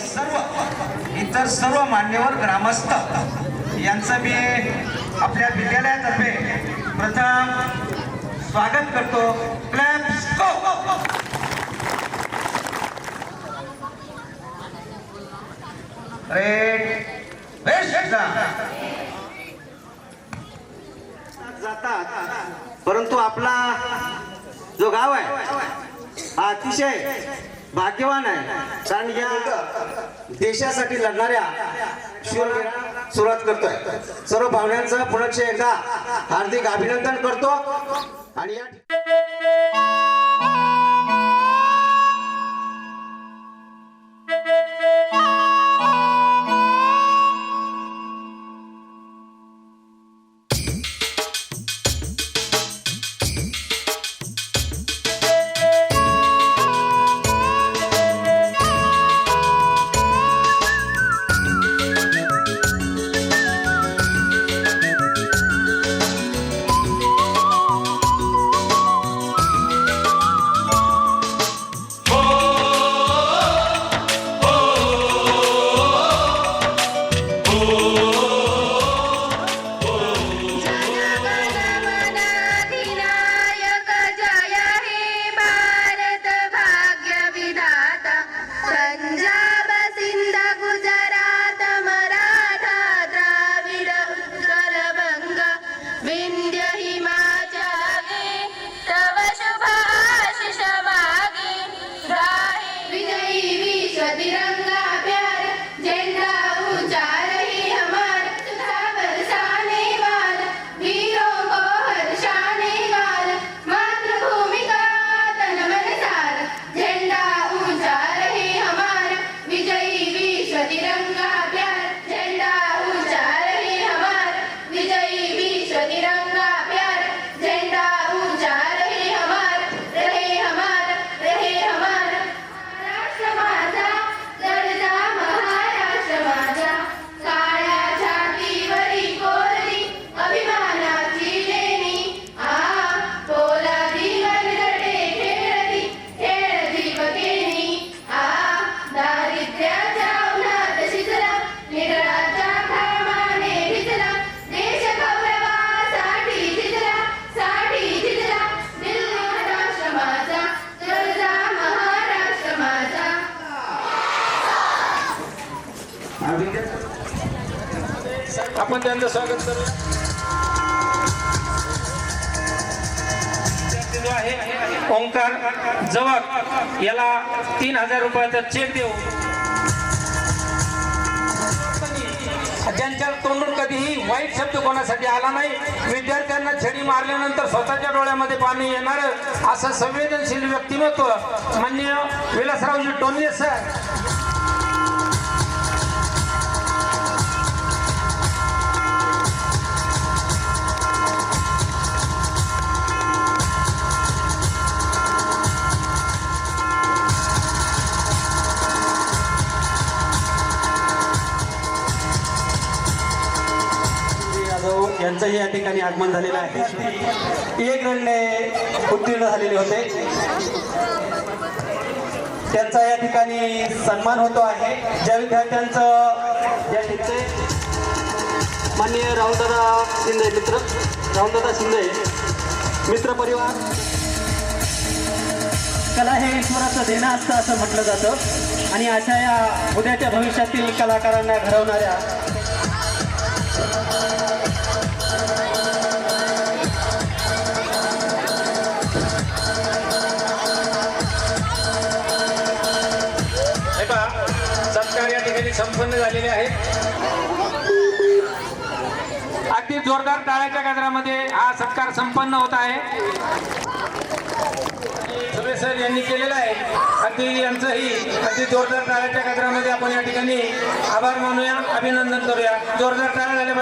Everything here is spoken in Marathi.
सर्व इतर सर्व मान्यवर ग्रामस्थ यांचं मी आपल्या विद्यालयातर्फे प्रथम स्वागत करतो. बेस्ट जातात. परंतु आपला जो गाव आहे अतिशय भाग्यवान आहे. कारण या देशासाठी लढणाऱ्या सुरुवात करतोय. सर्व भावनांचं पुनश्च एकदा हार्दिक अभिनंदन करतो. आणि या Gracias. आपण त्यांचं स्वागत करू. ओंकार जवळ याला तीन हजार रुपयाचा चेक देऊ. ज्यांच्या तोंडून कधीही वाईट शब्द कोणासाठी आला नाही विद्यार्थ्यांना छडी मारल्यानंतर स्वतःच्या डोळ्यामध्ये पाणी येणार असं संवेदनशील व्यक्तिमत्व मान्य विलासरावजी टोनगे सर. यांचंही या ठिकाणी आगमन झालेलं आहे. एक गणने उत्तीर्ण झालेले होते. त्यांचा या ठिकाणी सन्मान होतो आहे. ज्या विद्यार्थ्यांचं या ठिकाणी माननीय राहुलदादा शिंदे मित्र राहुलदादा शिंदे मित्र परिवार. कला हे ईश्वराचं देणं असतं असं म्हटलं जातं. आणि अशा या उद्याच्या भविष्यातील कलाकारांना घडवणाऱ्या ठिकाणी संपन्न झालेले आहेत अगदी जोरदार टाळ्याच्या गजरामध्ये हा सत्कार संपन्न होत आहे. सुरेश सर यांनी केलेला आहे. अगदी यांचंही अगदी जोरदार टाळ्याच्या गजरामध्ये आपण या ठिकाणी आभार मानूया अभिनंदन करूया. जोरदार टाळ्या झाल्या